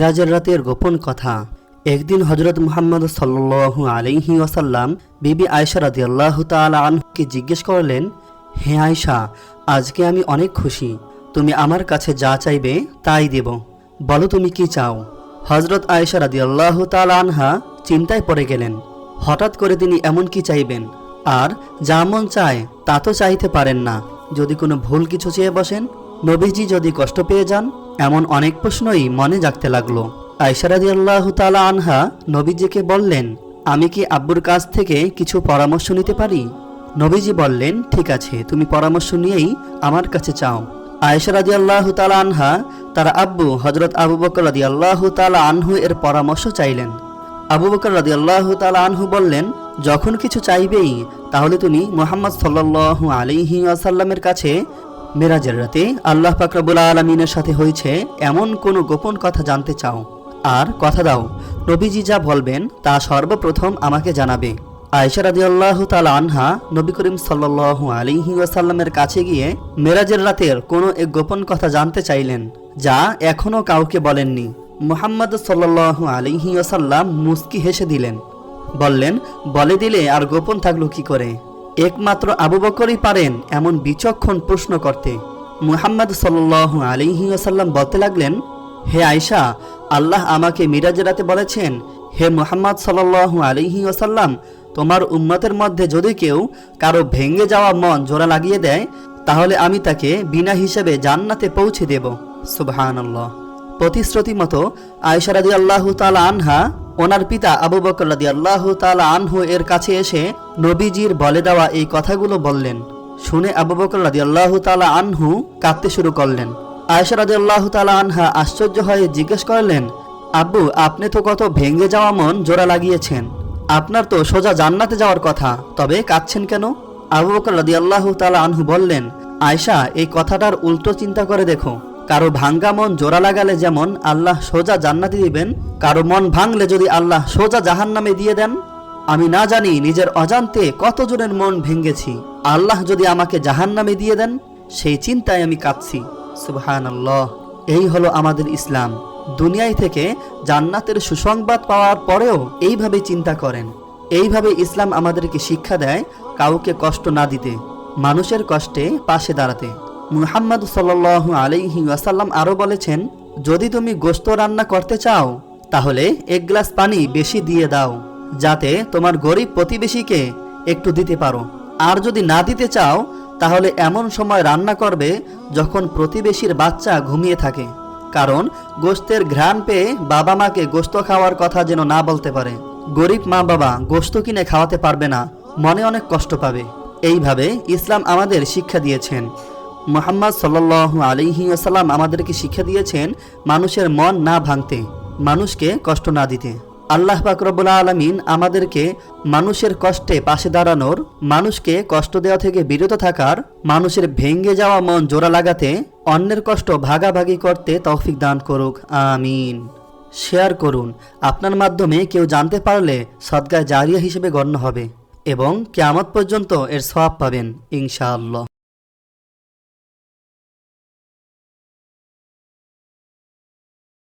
মেরাজের রাতের গোপন কথা। একদিন হজরত মুহাম্মদ সাল্লু আলাইহি ওয়াসাল্লাম বিবি আয়সা রাদি আল্লাহ তালা আনহুকে জিজ্ঞেস করলেন, হে আয়সা আজকে আমি অনেক খুশি। তুমি আমার কাছে যা চাইবে তাই দেব। বলো তুমি কি চাও? হজরত আয়েশা রাদি আল্লাহ আনহা চিন্তায় পড়ে গেলেন। হঠাৎ করে তিনি এমন কি চাইবেন? আর যা মন চায় তা তো চাইতে পারেন না। যদি কোনো ভুল কিছু চেয়ে বসেন, নবীজি যদি কষ্ট পেয়ে যান এমন অনেক প্রশ্নই মনে জাগতে লাগল। আয়সারাদি আল্লাহ তালা আনহা নবীজিকে বললেন, আমি কি আব্বুর কাছ থেকে কিছু পরামর্শ নিতে পারি? নবীজি বললেন, ঠিক আছে, তুমি পরামর্শ নিয়েই আমার কাছে চাও। আয়েশা রাদি আল্লাহ তালা আনহা তার আব্বু হজরত আবু বকর রাদি আল্লাহ তালা আনহু এর পরামর্শ চাইলেন। আবু বকর রাদি আল্লাহ তালা আনহু বললেন, যখন কিছু চাইবেই, তাহলে তুমি মোহাম্মদ সাল্লাহ আলিহি আসাল্লামের কাছে মেরাজের রাতে আল্লাহ পাকরাবুল আলমিনের সাথে হয়েছে এমন কোনো গোপন কথা জানতে চাও। আর কথা দাও, নবীজি যা বলবেন তা সর্বপ্রথম আমাকে জানাবে। আয়সা রাজি আল্লাহ তালা আনহা নবী করিম সাল্লাহ আলিহি ওয়াসাল্লামের কাছে গিয়ে মেরাজের রাতের কোনো এক গোপন কথা জানতে চাইলেন, যা এখনও কাউকে বলেননি। মুহাম্মদ সাল্লাহ আলিহি ওয়াসাল্লাম মুস্কি হেসে দিলেন। বললেন, বলে দিলে আর গোপন থাকল কি করে? একমাত্র আবু বকরই পারেন এমন বিচক্ষণ প্রশ্ন করতে। মুহাম্মদ সাল্লাহ আলিহি ওয়াসাল্লাম বলতে লাগলেন, হে আয়সা আল্লাহ আমাকে মিরাজের রাতে বলেছেন, হে মুহাম্মদ সাল্লাহ আলিহি ওসাল্লাম তোমার উম্মতের মধ্যে যদি কেউ কারও ভেঙে যাওয়া মন জোড়া লাগিয়ে দেয়, তাহলে আমি তাকে বিনা হিসেবে জান্নাতে পৌঁছে দেব। সুবহানাল্লাহ। প্রতিশ্রুতি মতো আয়সা রাদি আল্লাহ তালা আনহা ওনার পিতা আবু বকর রাদি আল্লাহ তালা আনহু এর কাছে এসে নবীজির বলে দেওয়া এই কথাগুলো বললেন। শুনে আবু বকর রাদি আল্লাহ তালা আনহু কাঁদতে শুরু করলেন। আয়সা রাদি আল্লাহ তালা আনহা আশ্চর্য হয়ে জিজ্ঞেস করলেন, আব্বু, আপনি তো কত ভেঙে যাওয়া মন জোড়া লাগিয়েছেন। আপনার তো সোজা জান্নাতে যাওয়ার কথা, তবে কাঁদছেন কেন? আবু বকর আল্লাহ তালা আনহু বললেন আয়সা এই কথাটার উল্টো চিন্তা করে দেখো। কারও ভাঙ্গা মন জোড়া লাগালে যেমন আল্লাহ সোজা জান্নাতে দিবেন, কারও মন ভাঙলে যদি আল্লাহ সোজা জাহান নামে দিয়ে দেন, আমি না জানি নিজের অজান্তে কতজনের মন ভেঙ্গেছি আল্লাহ যদি আমাকে জাহান নামে দিয়ে দেন, সেই চিন্তায় আমি কাঁদছি। সুবহান এই হলো আমাদের ইসলাম। দুনিয়ায় থেকে জান্নাতের সুসংবাদ পাওয়ার পরেও এইভাবে চিন্তা করেন। এইভাবে ইসলাম আমাদেরকে শিক্ষা দেয় কাউকে কষ্ট না দিতে, মানুষের কষ্টে পাশে দাঁড়াতে। মুহাম্মদ সাল আলাইহি ওয়াসাল্লাম আরও বলেছেন, যদি তুমি গোস্ত রান্না করতে চাও, তাহলে এক গ্লাস পানি বেশি দিয়ে দাও, যাতে তোমার গরিব প্রতিবেশীকে একটু দিতে পারো। আর যদি না দিতে চাও, তাহলে এমন সময় রান্না করবে যখন প্রতিবেশীর বাচ্চা ঘুমিয়ে থাকে। কারণ গোস্তের ঘ্রাণ পেয়ে বাবা মাকে গোস্ত খাওয়ার কথা যেন না বলতে পারে। গরিব মা বাবা গোস্ত কিনে খাওয়াতে পারবে না, মনে অনেক কষ্ট পাবে। এইভাবে ইসলাম আমাদের শিক্ষা দিয়েছেন। মোহাম্মদ সাল্লাহ আলিহি আমাদেরকে শিক্ষা দিয়েছেন মানুষের মন না ভাঙতে, মানুষকে কষ্ট না দিতে। আল্লাহ পাকরবুল্লা আলমিন আমাদেরকে মানুষের কষ্টে পাশে দাঁড়ানোর, মানুষকে কষ্ট দেওয়া থেকে বিরত থাকার, মানুষের ভেঙ্গে যাওয়া মন জোড়া লাগাতে, অন্যের কষ্ট ভাগাভাগি করতে তৌফিক দান করুক, আমিন। শেয়ার করুন, আপনার মাধ্যমে কেউ জানতে পারলে সদগায় জারিয়া হিসেবে গণ্য হবে এবং কেয়ামত পর্যন্ত এর সওয়াব পাবেন, ইনশাআল্লাহ।